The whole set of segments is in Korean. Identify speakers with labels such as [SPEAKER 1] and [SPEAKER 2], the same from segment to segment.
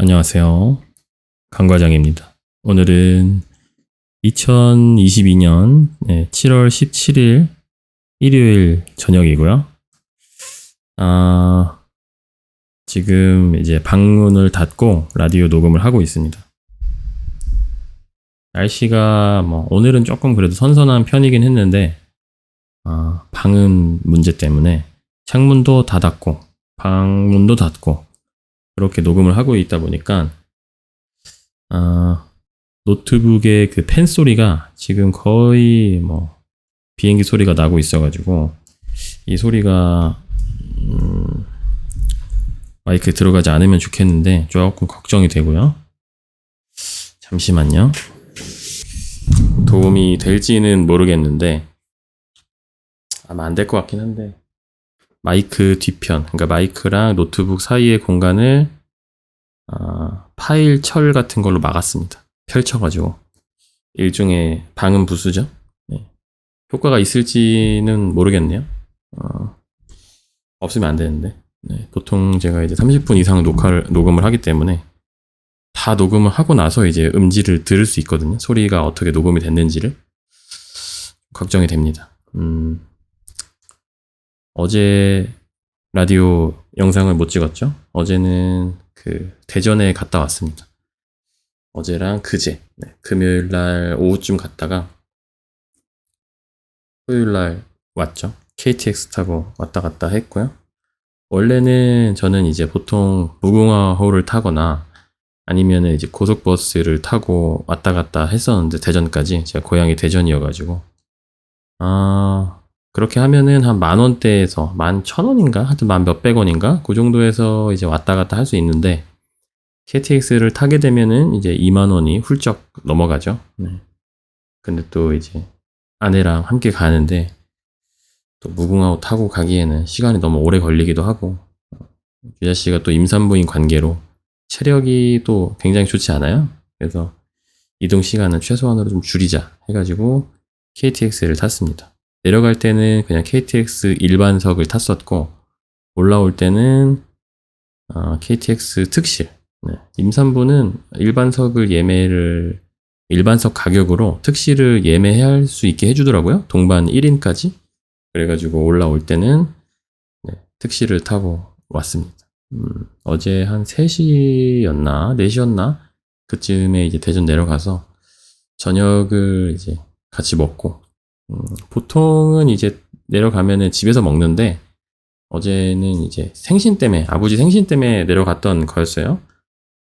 [SPEAKER 1] 안녕하세요. 강 과장입니다. 오늘은 2022년 7월 17일 일요일 저녁이고요. 아, 지금 이제 방문을 닫고 라디오 녹음을 하고 있습니다. 날씨가 뭐 오늘은 조금 그래도 선선한 편이긴 했는데 아, 방음 문제 때문에 창문도 닫았고 방문도 닫고 그렇게 녹음을 하고 있다 보니까 아, 노트북의 그 펜 소리가 지금 거의 뭐 비행기 소리가 나고 있어가지고 이 소리가 음, 마이크에 들어가지 않으면 좋겠는데 조금 걱정이 되고요. 잠시만요. 도움이 될지는 모르겠는데 아마 안 될 것 같긴 한데 마이크 뒤편, 그러니까 마이크랑 노트북 사이의 공간을 아, 파일 철 같은 걸로 막았습니다. 펼쳐가지고 일종의 방음 부수죠. 네. 효과가 있을지는 모르겠네요. 어, 없으면 안 되는데 네, 보통 제가 이제 30분 이상 녹화를 녹음을 하기 때문에 다 녹음을 하고 나서 이제 음질을 들을 수 있거든요. 소리가 어떻게 녹음이 됐는지를 걱정이 됩니다. 음, 어제 라디오 영상을 못 찍었죠? 어제는 그 대전에 갔다 왔습니다. 어제랑 그제 네, 금요일 날 오후쯤 갔다가 토요일 날 왔죠. KTX 타고 왔다 갔다 했고요. 원래는 저는 이제 보통 무궁화호를 타거나 아니면 이제 고속버스를 타고 왔다 갔다 했었는데 대전까지 제가 고향이 대전이어가지고 아 그렇게 하면은 한 만 원대에서 만 천 원인가 하여튼 만 몇백 원인가 그 정도에서 이제 왔다 갔다 할 수 있는데 KTX를 타게 되면은 이제 2만 원이 훌쩍 넘어가죠. 네. 근데 또 이제 아내랑 함께 가는데 또 무궁화호 타고 가기에는 시간이 너무 오래 걸리기도 하고 유자 씨가 또 임산부인 관계로 체력이 또 굉장히 좋지 않아요. 그래서 이동 시간은 최소한으로 좀 줄이자 해가지고 KTX를 탔습니다. 내려갈 때는 그냥 KTX 일반석을 탔었고 올라올 때는 어, KTX 특실 네. 임산부는 일반석을 예매를 일반석 가격으로 특실을 예매할 수 있게 해주더라고요. 동반 1인까지. 그래가지고 올라올 때는 네, 특실을 타고 왔습니다. 음, 어제 한 3시였나 4시였나 그쯤에 이제 대전 내려가서 저녁을 이제 같이 먹고 음, 보통은 이제 내려가면은 집에서 먹는데 어제는 이제 생신 때문에 아버지 생신 때문에 내려갔던 거였어요.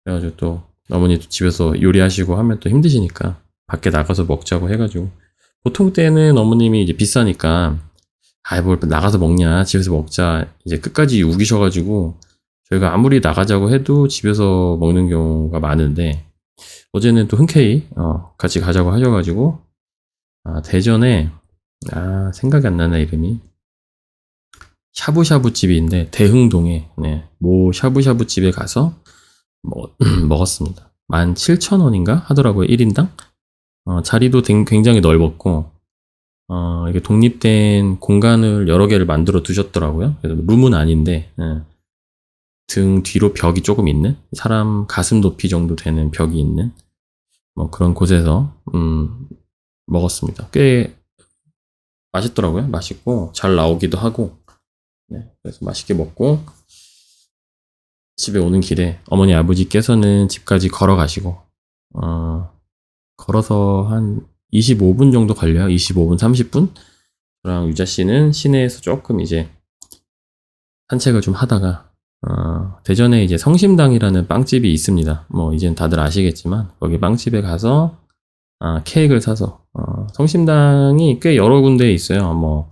[SPEAKER 1] 그래가지고 또 어머니도 집에서 요리하시고 하면 또 힘드시니까 밖에 나가서 먹자고 해가지고 보통 때는 어머님이 이제 비싸니까 아이 뭘 나가서 먹냐 집에서 먹자 이제 끝까지 우기셔가지고 저희가 아무리 나가자고 해도 집에서 먹는 경우가 많은데 어제는 또 흔쾌히 어, 같이 가자고 하셔가지고 아, 대전에 아 생각이 안 나네 이름이 샤브샤브 집인데 대흥동에 네, 모 샤브샤브 집에 가서 먹, 먹었습니다. 17,000원인가 하더라고요 1인당 어, 자리도 굉장히 넓었고 어, 이게 독립된 공간을 여러 개를 만들어 두셨더라고요. 그래서 룸은 아닌데 예. 등 뒤로 벽이 조금 있는 사람 가슴 높이 정도 되는 벽이 있는 뭐 그런 곳에서 음, 먹었습니다. 꽤 맛있더라고요. 맛있고 잘 나오기도 하고 네, 그래서 맛있게 먹고 집에 오는 길에 어머니 아버지께서는 집까지 걸어가시고 어, 걸어서 한 25분 정도 걸려요. 25분, 30분. 저랑 유자 씨는 시내에서 조금 이제 산책을 좀 하다가 어, 대전에 이제 성심당이라는 빵집이 있습니다. 뭐 이젠 다들 아시겠지만 거기 빵집에 가서 아, 케이크를 사서 어, 성심당이 꽤 여러 군데 있어요. 뭐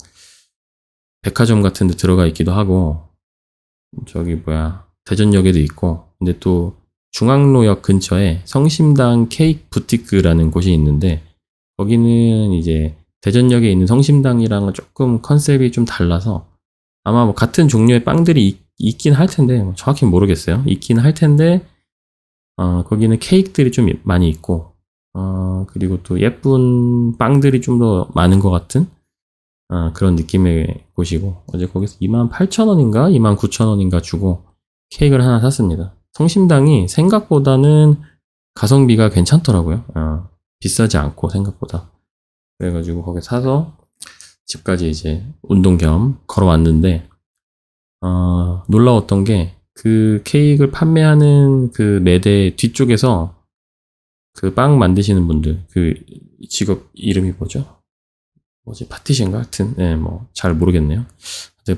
[SPEAKER 1] 백화점 같은 데 들어가 있기도 하고 저기 뭐야 대전역에도 있고 근데 또 중앙로역 근처에 성심당 케이크 부티크라는 곳이 있는데 거기는 이제 대전역에 있는 성심당이랑은 조금 컨셉이 좀 달라서 아마 뭐 같은 종류의 빵들이 있, 긴할 텐데 뭐 정확히 모르겠어요. 있긴 할 텐데 어, 거기는 케이크들이 좀 많이 있고 어, 그리고 또 예쁜 빵들이 좀 더 많은 것 같은 어, 그런 느낌의 곳이고 어제 거기서 28,000원인가 29,000원인가 주고 케이크를 하나 샀습니다. 성심당이 생각보다는 가성비가 괜찮더라고요. 어, 비싸지 않고 생각보다. 그래가지고 거기 사서 집까지 이제 운동 겸 걸어왔는데 어, 놀라웠던 게 그 케이크를 판매하는 그 매대 뒤쪽에서 그 빵 만드시는 분들 그 직업 이름이 뭐죠? 뭐지 파티션가 하여튼 네, 뭐잘 모르겠네요.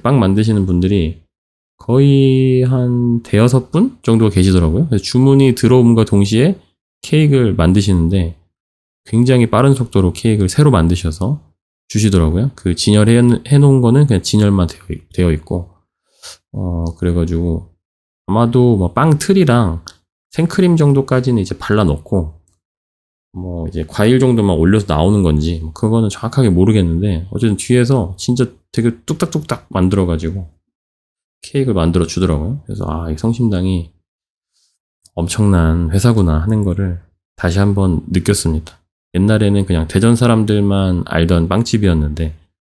[SPEAKER 1] 빵 만드시는 분들이 거의 한 대여섯 분 정도 계시더라고요. 주문이 들어옴과 동시에 케이크를 만드시는데 굉장히 빠른 속도로 케이크를 새로 만드셔서 주시더라고요. 그 진열해 놓은 거는 그냥 진열만 되어, 있고, 어, 그래가지고 아마도 뭐 빵 틀이랑 생크림 정도까지는 이제 발라 놓고, 뭐 이제 과일 정도만 올려서 나오는 건지, 뭐 그거는 정확하게 모르겠는데, 어쨌든 뒤에서 진짜 되게 뚝딱뚝딱 만들어가지고 케이크를 만들어 주더라고요. 그래서 아, 이 성심당이 엄청난 회사구나 하는 거를 다시 한번 느꼈습니다. 옛날에는 그냥 대전 사람들만 알던 빵집이었는데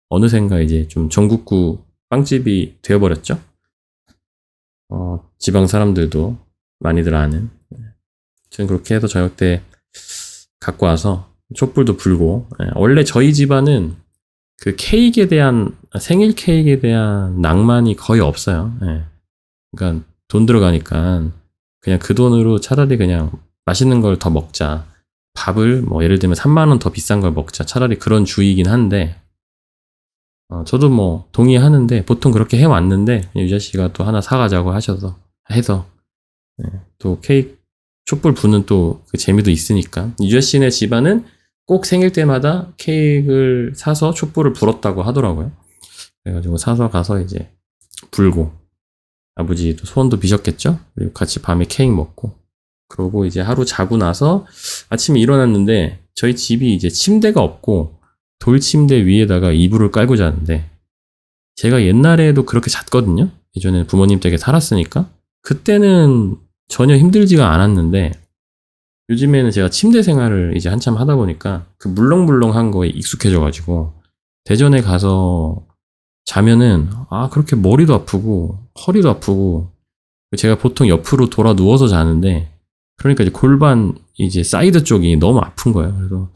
[SPEAKER 1] 어느샌가 이제 좀 전국구 빵집이 되어버렸죠. 어, 지방 사람들도 많이들 아는. 저는 그렇게 해서 저녁 때 갖고 와서 촛불도 불고 예, 원래 저희 집안은 그 케이크에 대한 생일 케이크에 대한 낭만이 거의 없어요. 예. 그러니까 돈 들어가니까 그냥 그 돈으로 차라리 그냥 맛있는 걸 더 먹자. 밥을 뭐 예를 들면 3만 원 더 비싼 걸 먹자. 차라리 그런 주의긴 한데 어, 저도 뭐 동의하는데 보통 그렇게 해왔는데 유자 씨가 또 하나 사가자고 하셔서 해서 예, 또 케이크 촛불 부는 또 그 재미도 있으니까 유자 씨네 집안은 꼭 생일 때마다 케이크를 사서 촛불을 불었다고 하더라고요. 그래가지고 사서 가서 이제 불고 아버지도 소원도 비셨겠죠? 그리고 같이 밤에 케이크 먹고 그러고 이제 하루 자고 나서 아침에 일어났는데 저희 집이 이제 침대가 없고 돌 침대 위에다가 이불을 깔고 자는데 제가 옛날에도 그렇게 잤거든요. 예전에 부모님 댁에 살았으니까 그때는 전혀 힘들지가 않았는데 요즘에는 제가 침대 생활을 이제 한참 하다 보니까 그 물렁물렁한 거에 익숙해져 가지고 대전에 가서 자면은 아 그렇게 머리도 아프고 허리도 아프고 제가 보통 옆으로 돌아 누워서 자는데 그러니까 이제 골반 이제 사이드 쪽이 너무 아픈 거예요. 그래서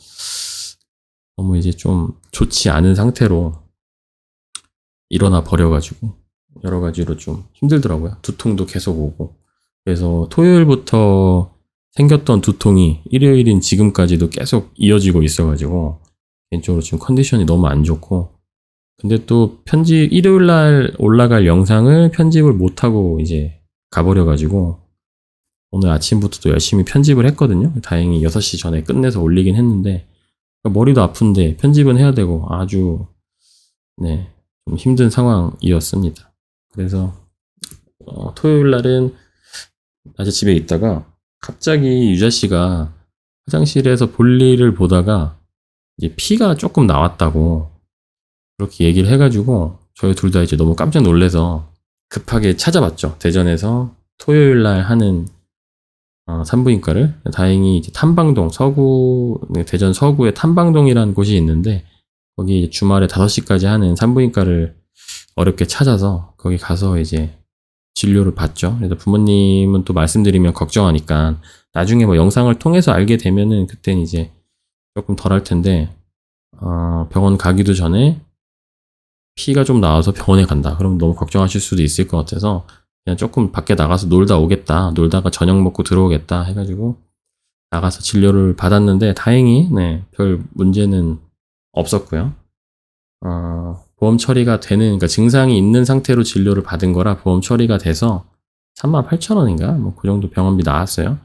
[SPEAKER 1] 너무 이제 좀 좋지 않은 상태로 일어나 버려가지고 여러 가지로 좀 힘들더라고요. 두통도 계속 오고 그래서 토요일부터 생겼던 두통이 일요일인 지금까지도 계속 이어지고 있어가지고 개인적으로 지금 컨디션이 너무 안 좋고 근데 또 편집 일요일 날 올라갈 영상을 편집을 못 하고 이제 가버려 가지고 오늘 아침부터 또 열심히 편집을 했거든요. 다행히 6시 전에 끝내서 올리긴 했는데 머리도 아픈데 편집은 해야 되고 아주 네, 좀 힘든 상황이었습니다. 그래서 어, 토요일 날은 낮에 집에 있다가 갑자기 유자 씨가 화장실에서 볼일을 보다가 이제 피가 조금 나왔다고 그렇게 얘기를 해가지고 저희 둘 다 이제 너무 깜짝 놀래서 급하게 찾아봤죠. 대전에서 토요일 날 하는 어, 산부인과를 다행히 이제 탐방동 서구 네, 대전 서구에 탐방동이라는 곳이 있는데 거기 주말에 5시까지 하는 산부인과를 어렵게 찾아서 거기 가서 이제 진료를 받죠. 그래서 부모님은 또 말씀드리면 걱정하니까 나중에 뭐 영상을 통해서 알게 되면은 그땐 이제 조금 덜 할 텐데 어, 병원 가기도 전에 피가 좀 나와서 병원에 간다. 그럼 너무 걱정하실 수도 있을 것 같아서 그냥 조금 밖에 나가서 놀다 오겠다. 놀다가 저녁 먹고 들어오겠다. 해가지고 나가서 진료를 받았는데 다행히 네, 별 문제는 없었고요. 어, 보험 처리가 되는 그러니까 증상이 있는 상태로 진료를 받은 거라 보험 처리가 돼서 38,000원인가 뭐 그 정도 병원비 나왔어요.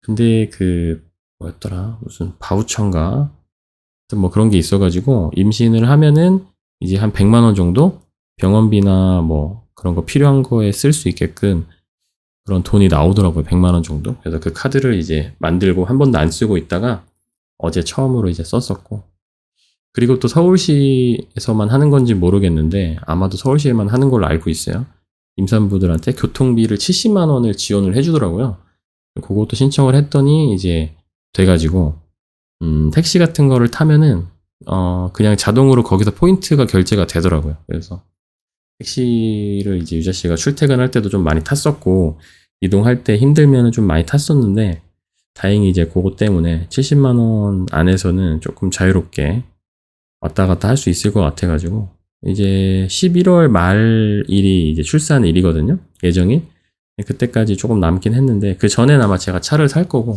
[SPEAKER 1] 근데 그 뭐였더라 무슨 바우처인가 뭐 그런 게 있어가지고 임신을 하면은 이제 한 100만 원 정도 병원비나 뭐 그런 거 필요한 거에 쓸 수 있게끔 그런 돈이 나오더라고요. 100만 원 정도. 그래서 그 카드를 이제 만들고 한 번도 안 쓰고 있다가 어제 처음으로 이제 썼었고 그리고 또 서울시에서만 하는 건지 모르겠는데 아마도 서울시에만 하는 걸로 알고 있어요. 임산부들한테 교통비를 70만 원을 지원을 해주더라고요. 그것도 신청을 했더니 이제 돼가지고 음, 택시 같은 거를 타면은 어, 그냥 자동으로 거기서 포인트가 결제가 되더라고요. 그래서 택시를 이제 유자 씨가 출퇴근할 때도 좀 많이 탔었고, 이동할 때 힘들면 좀 많이 탔었는데 다행히 이제 그거 때문에 70만 원 안에서는 조금 자유롭게 왔다 갔다 할 수 있을 것 같아가지고 이제 11월 말일이 이제 출산 일이거든요 예정이 그때까지 조금 남긴 했는데 그 전엔 아마 제가 차를 살 거고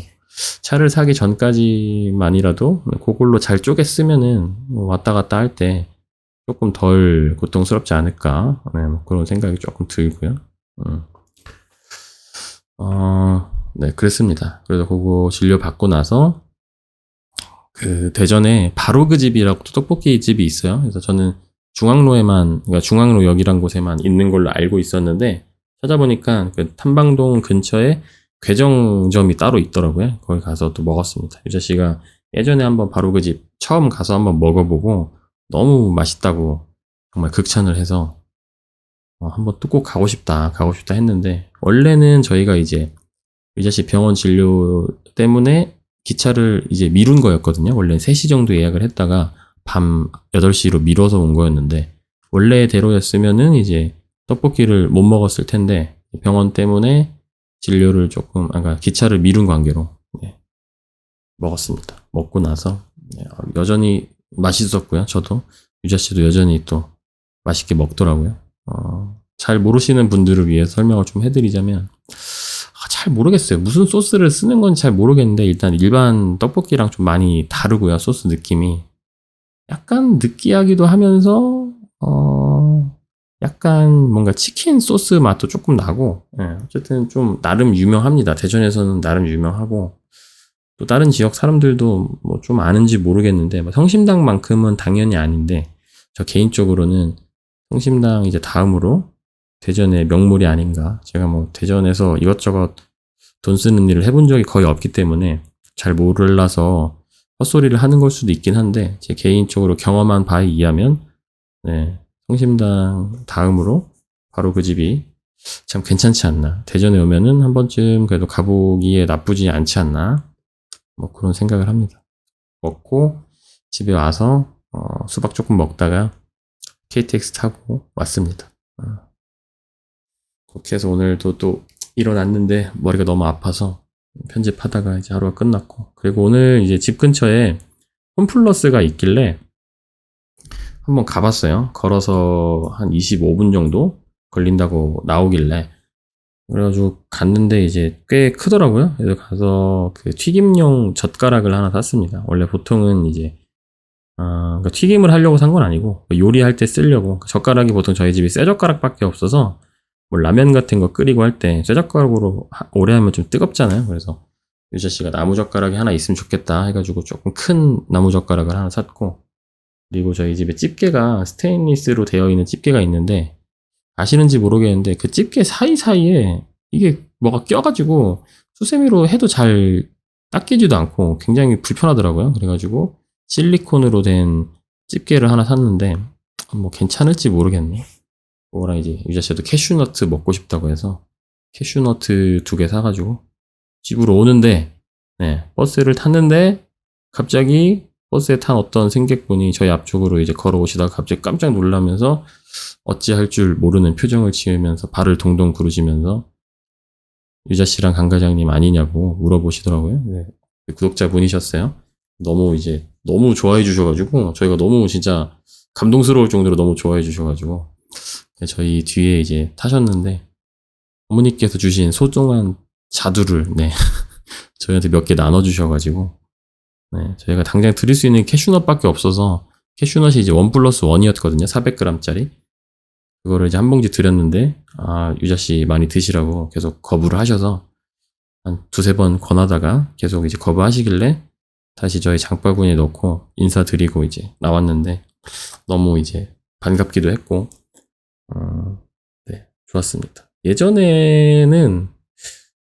[SPEAKER 1] 차를 사기 전까지만이라도 그걸로 잘 쪼개 쓰면은 뭐 왔다 갔다 할 때 조금 덜 고통스럽지 않을까 네, 뭐 그런 생각이 조금 들고요. 음. 어, 네 그랬습니다. 그래서 그거 진료 받고 나서 그 대전에 바로 그 집이라고 또 떡볶이 집이 있어요. 그래서 저는 중앙로에만 그러니까 중앙로역이란 곳에만 있는 걸로 알고 있었는데 찾아보니까 그 탐방동 근처에 괴정점이 따로 있더라고요. 거기 가서 또 먹었습니다. 유자 씨가 예전에 한번 바로 그 집 처음 가서 한번 먹어보고 너무 맛있다고 정말 극찬을 해서 어, 한번 또 꼭 가고 싶다, 가고 싶다 했는데 원래는 저희가 이제 유자 씨 병원 진료 때문에 기차를 이제 미룬 거였거든요. 원래 3시 정도 예약을 했다가 밤 8시로 미뤄서 온 거였는데 원래대로였으면은 이제 떡볶이를 못 먹었을 텐데 병원 때문에 진료를 조금 아까 그러니까 기차를 미룬 관계로 네, 먹었습니다. 먹고 나서 네, 어, 여전히 맛있었고요. 저도 유자 씨도 여전히 또 맛있게 먹더라고요. 어, 잘 모르시는 분들을 위해 설명을 좀 해드리자면 아, 잘 모르겠어요. 무슨 소스를 쓰는 건지 잘 모르겠는데 일단 일반 떡볶이랑 좀 많이 다르고요. 소스 느낌이 약간 느끼하기도 하면서 어, 약간 뭔가 치킨 소스 맛도 조금 나고, 예, 어쨌든 좀 나름 유명합니다. 대전에서는 나름 유명하고, 또 다른 지역 사람들도 뭐 좀 아는지 모르겠는데, 뭐 성심당만큼은 당연히 아닌데, 저 개인적으로는 성심당 이제 다음으로 대전의 명물이 아닌가. 제가 뭐 대전에서 이것저것 돈 쓰는 일을 해본 적이 거의 없기 때문에 잘 몰라서 헛소리를 하는 걸 수도 있긴 한데, 제 개인적으로 경험한 바에 의하면, 네, 성심당 다음으로 바로 그 집이 참 괜찮지 않나. 대전에 오면은 한 번쯤 그래도 가보기에 나쁘지 않지 않나. 뭐 그런 생각을 합니다. 먹고 집에 와서 어, 수박 조금 먹다가 KTX 타고 왔습니다. 어. 해서 오늘도 또 일어났는데 머리가 너무 아파서 편집하다가 이제 하루가 끝났고 그리고 오늘 이제 집 근처에 홈플러스가 있길래 한번 가봤어요. 걸어서 한 25분 정도 걸린다고 나오길래. 그래가지고 갔는데 이제 꽤 크더라고요. 그래서 가서 그 튀김용 젓가락을 하나 샀습니다. 원래 보통은 이제, 어, 그러니까 튀김을 하려고 산 건 아니고 요리할 때 쓰려고. 젓가락이 보통 저희 집이 쇠 젓가락밖에 없어서 뭐 라면 같은 거 끓이고 할 때 쇠 젓가락으로 오래 하면 좀 뜨겁잖아요. 그래서 유자 씨가 나무 젓가락이 하나 있으면 좋겠다 해가지고 조금 큰 나무 젓가락을 하나 샀고 그리고 저희 집에 집게가 스테인리스로 되어 있는 집게가 있는데 아시는지 모르겠는데 그 집게 사이사이에 이게 뭐가 껴가지고 수세미로 해도 잘 닦이지도 않고 굉장히 불편하더라고요. 그래가지고 실리콘으로 된 집게를 하나 샀는데 뭐 괜찮을지 모르겠네. 그거랑 이제 유자 씨도 캐슈너트 먹고 싶다고 해서 캐슈너트 두 개 사가지고 집으로 오는데 네, 버스를 탔는데 갑자기 버스에 탄 어떤 승객분이 저희 앞쪽으로 이제 걸어오시다가 갑자기 깜짝 놀라면서 어찌할 줄 모르는 표정을 지으면서 발을 동동 구르시면서 유자 씨랑 강 과장님 아니냐고 물어보시더라고요. 네. 구독자분이셨어요. 너무 이제 너무 좋아해 주셔가지고 저희가 너무 진짜 감동스러울 정도로 너무 좋아해 주셔가지고 저희 뒤에 이제 타셨는데 어머니께서 주신 소중한 자두를 네 저희한테 몇 개 나눠 주셔가지고 네, 저희가 당장 드릴 수 있는 캐슈넛밖에 없어서 캐슈넛이 이제 원 플러스 원이었거든요. 400g짜리. 그거를 이제 한 봉지 드렸는데 아 유자 씨 많이 드시라고 계속 거부를 하셔서 한 두세 번 권하다가 계속 이제 거부하시길래 다시 저희 장바구니에 넣고 인사드리고 이제 나왔는데 너무 이제 반갑기도 했고 어, 네 좋았습니다. 예전에는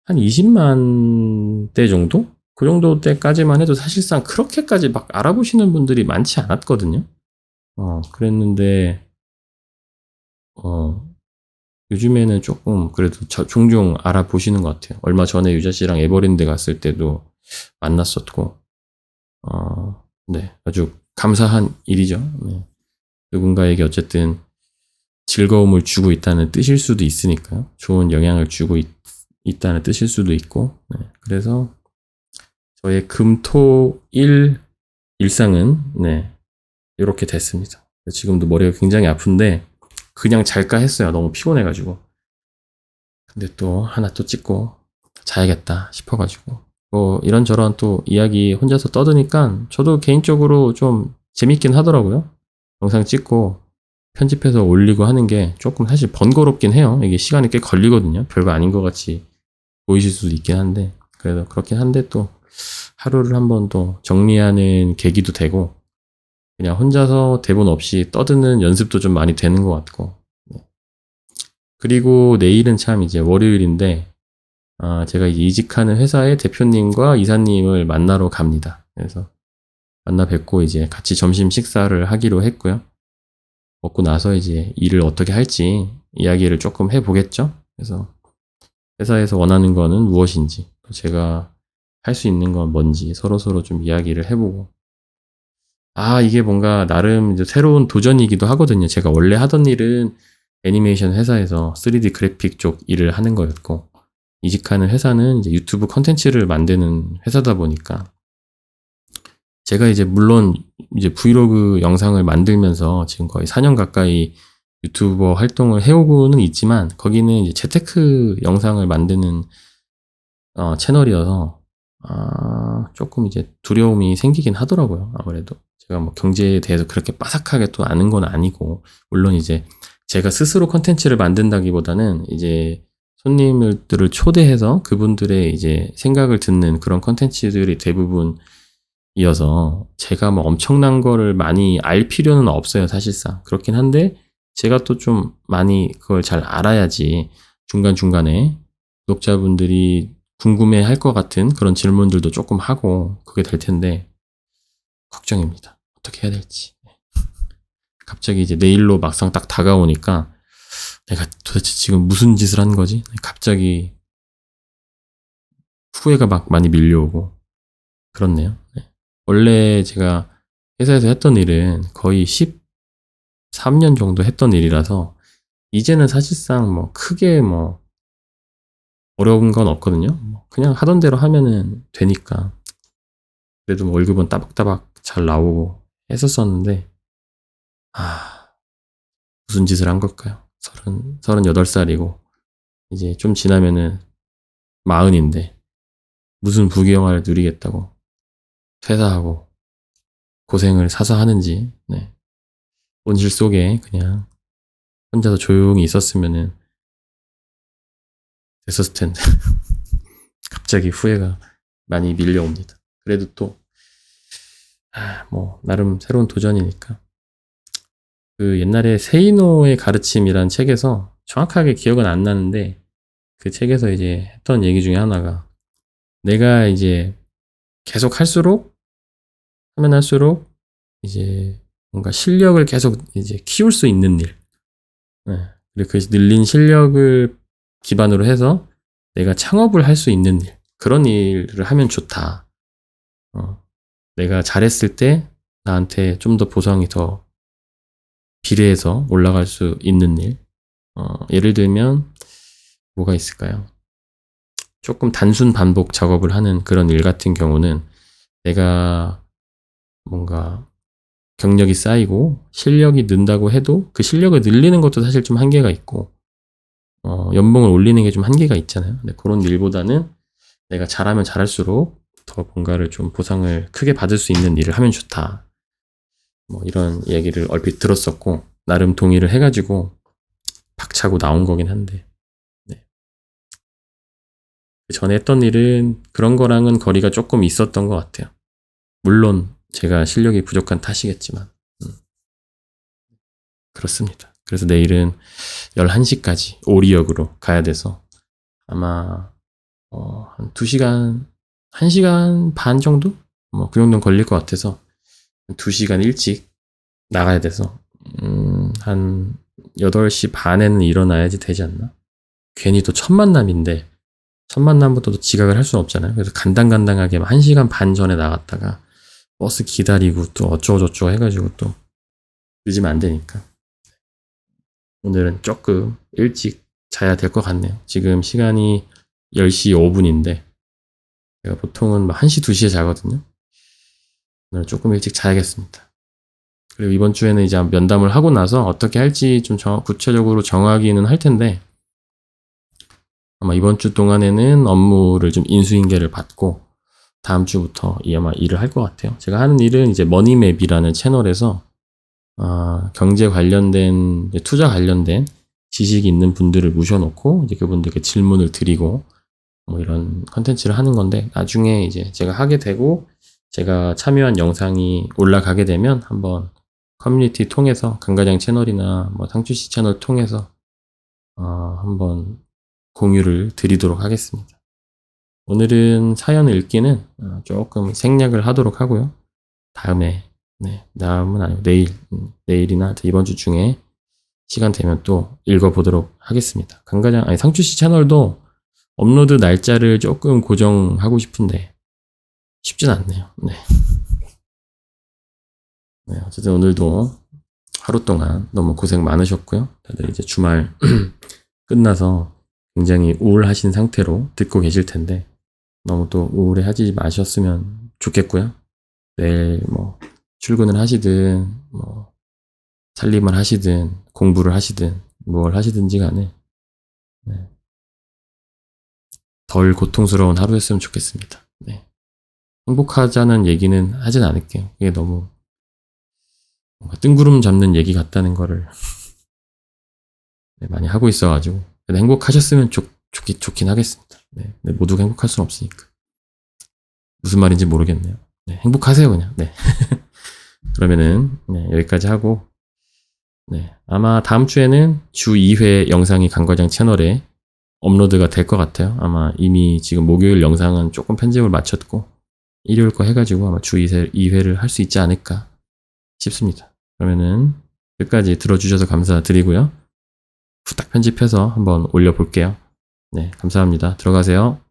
[SPEAKER 1] 한 20만 대 정도 그 정도 때까지만 해도 사실상 그렇게까지 막 알아보시는 분들이 많지 않았거든요. 어, 그랬는데, 어, 요즘에는 조금 그래도 저, 종종 알아보시는 것 같아요. 얼마 전에 유자 씨랑 에버랜드 갔을 때도 만났었고, 어, 네. 아주 감사한 일이죠. 네. 누군가에게 어쨌든 즐거움을 주고 있다는 뜻일 수도 있으니까요. 좋은 영향을 주고 있, 있다는 뜻일 수도 있고, 네, 그래서 저의 금토일 일상은 네, 이렇게 됐습니다. 지금도 머리가 굉장히 아픈데 그냥 잘까 했어요. 너무 피곤해가지고. 근데 또 하나 또 찍고 자야겠다 싶어가지고 뭐 이런저런 또 이야기 혼자서 떠드니까 저도 개인적으로 좀 재밌긴 하더라고요. 영상 찍고 편집해서 올리고 하는 게 조금 사실 번거롭긴 해요. 이게 시간이 꽤 걸리거든요. 별거 아닌 것 같이 보이실 수도 있긴 한데 그래도 그렇긴 한데 또 하루를 한번 또 정리하는 계기도 되고 그냥 혼자서 대본 없이 떠드는 연습도 좀 많이 되는 것 같고 네. 그리고 내일은 참 이제 월요일인데 아, 제가 이직하는 회사의 대표님과 이사님을 만나러 갑니다. 그래서 만나 뵙고 이제 같이 점심 식사를 하기로 했고요. 먹고 나서 이제 일을 어떻게 할지 이야기를 조금 해보겠죠. 그래서 회사에서 원하는 거는 무엇인지, 또 제가 할 수 있는 건 뭔지 서로 서로 좀 이야기를 해보고. 아 이게 뭔가 나름 새로운 도전이기도 하거든요. 제가 원래 하던 일은 애니메이션 회사에서 3D 그래픽 쪽 일을 하는 거였고 이직하는 회사는 이제 유튜브 컨텐츠를 만드는 회사다 보니까 제가 이제 물론 이제 브이로그 영상을 만들면서 지금 거의 4년 가까이 유튜버 활동을 해오고는 있지만 거기는 이제 재테크 영상을 만드는 어, 채널이어서 아, 조금 이제 두려움이 생기긴 하더라고요. 아무래도 제가 뭐 경제에 대해서 그렇게 빠삭하게 또 아는 건 아니고 물론 이제 제가 스스로 컨텐츠를 만든다기보다는 이제 손님들을 초대해서 그분들의 이제 생각을 듣는 그런 컨텐츠들이 대부분 이어서 제가 뭐 엄청난 거를 많이 알 필요는 없어요, 사실상. 그렇긴 한데 제가 또 좀 많이 그걸 잘 알아야지 중간중간에 구독자분들이 궁금해 할 것 같은 그런 질문들도 조금 하고 그게 될 텐데 걱정입니다. 어떻게 해야 될지. 갑자기 이제 내일로 막상 딱 다가오니까 내가 도대체 지금 무슨 짓을 한 거지? 갑자기 후회가 막 많이 밀려오고 그렇네요. 네. 원래 제가 회사에서 했던 일은 거의 13년 정도 했던 일이라서 이제는 사실상 뭐 크게 뭐 어려운 건 없거든요. 뭐 그냥 하던 대로 하면은 되니까. 그래도 뭐 월급은 따박따박 잘 나오고 했었었는데, 아, 무슨 짓을 한 걸까요? 서른, 서른여덟 살이고, 이제 좀 지나면은 마흔인데, 무슨 부귀영화를 누리겠다고 퇴사하고 고생을 사서 하는지, 네. 온실 속에 그냥 혼자서 조용히 있었으면은 됐었을 텐데. 갑자기 후회가 많이 밀려옵니다. 그래도 또, 아, 뭐, 나름 새로운 도전이니까. 그 옛날에 세이노의 가르침이란 책에서 정확하게 기억은 안 나는데 그 책에서 이제 했던 얘기 중에 하나가 내가 이제 계속 할수록 하면 할수록 이제 뭔가 실력을 계속 이제 키울 수 있는 일. 네. 그리고 그 늘린 실력을 기반으로 해서 내가 창업을 할 수 있는 일. 그런 일을 하면 좋다. 어. 내가 잘했을 때 나한테 좀 더 보상이 더 비례해서 올라갈 수 있는 일. 어, 예를 들면, 뭐가 있을까요? 조금 단순 반복 작업을 하는 그런 일 같은 경우는 내가 뭔가 경력이 쌓이고 실력이 는다고 해도 그 실력을 늘리는 것도 사실 좀 한계가 있고, 어, 연봉을 올리는 게 좀 한계가 있잖아요. 근데 그런 일보다는 내가 잘하면 잘할수록 더 뭔가를 좀 보상을 크게 받을 수 있는 일을 하면 좋다. 뭐 이런 얘기를 얼핏 들었었고 나름 동의를 해가지고 박차고 나온 거긴 한데 네. 그 전에 했던 일은 그런 거랑은 거리가 조금 있었던 것 같아요. 물론 제가 실력이 부족한 탓이겠지만 음. 그렇습니다. 그래서 내일은 11시까지 오리역으로 가야 돼서 아마 어, 한 2시간 1시간 반 정도? 뭐 그 정도는 걸릴 것 같아서 2시간 일찍 나가야 돼서 음, 한 8시 반에는 일어나야지 되지 않나? 괜히 또 첫 만남인데 첫 만남부터 도 지각을 할 수는 없잖아요. 그래서 간당간당하게 1시간 반 전에 나갔다가 버스 기다리고 또 어쩌고저쩌고 해가지고 또 늦으면 안 되니까 오늘은 조금 일찍 자야 될 것 같네요. 지금 시간이 10시 5분인데 제가 보통은 막 1시, 2시에 자거든요. 오늘 조금 일찍 자야겠습니다. 그리고 이번 주에는 이제 면담을 하고 나서 어떻게 할지 좀 정- 구체적으로 정하기는 할 텐데 아마 이번 주 동안에는 업무를 좀 인수인계를 받고 다음 주부터 이 아마 일을 할 것 같아요. 제가 하는 일은 이제 머니맵이라는 채널에서 아, 경제 관련된 투자 관련된 지식이 있는 분들을 모셔놓고 이제 그분들께 질문을 드리고 뭐 이런 컨텐츠를 하는 건데 나중에 이제 제가 하게 되고 제가 참여한 영상이 올라가게 되면 한번 커뮤니티 통해서 강가장 채널이나 뭐 상추씨 채널 통해서 어, 한번 공유를 드리도록 하겠습니다. 오늘은 사연을 읽기는 어, 조금 생략을 하도록 하고요. 다음에 네, 다음은 아니고 내일 음, 내일이나 이번 주 중에 시간 되면 또 읽어보도록 하겠습니다. 강가장 아니 상추 씨 채널도 업로드 날짜를 조금 고정하고 싶은데 쉽진 않네요. 네. 네, 어쨌든 오늘도 하루 동안 너무 고생 많으셨고요. 다들 이제 주말 끝나서 굉장히 우울하신 상태로 듣고 계실 텐데 너무 또 우울해 하지 마셨으면 좋겠고요. 내일 뭐 출근을 하시든 뭐 살림을 하시든 공부를 하시든 뭘 하시든지 간에 네. 덜 고통스러운 하루였으면 좋겠습니다. 네. 행복하자는 얘기는 하진 않을게요. 이게 너무 뭔가 뜬구름 잡는 얘기 같다는 거를 네, 많이 하고 있어가지고 행복하셨으면 좋, 좋긴, 좋긴 하겠습니다. 네, 네, 모두가 행복할 수는 없으니까 무슨 말인지 모르겠네요. 네, 행복하세요 그냥. 네. 그러면은 네, 여기까지 하고 네, 아마 다음 주에는 주 2회 영상이 강과장 채널에 업로드가 될 것 같아요. 아마 이미 지금 목요일 영상은 조금 편집을 마쳤고 일요일 거 해가지고 아마 주 2회, 2회를 할 수 있지 않을까 싶습니다. 그러면은 끝까지 들어주셔서 감사드리고요. 후딱 편집해서 한번 올려볼게요. 네, 감사합니다. 들어가세요.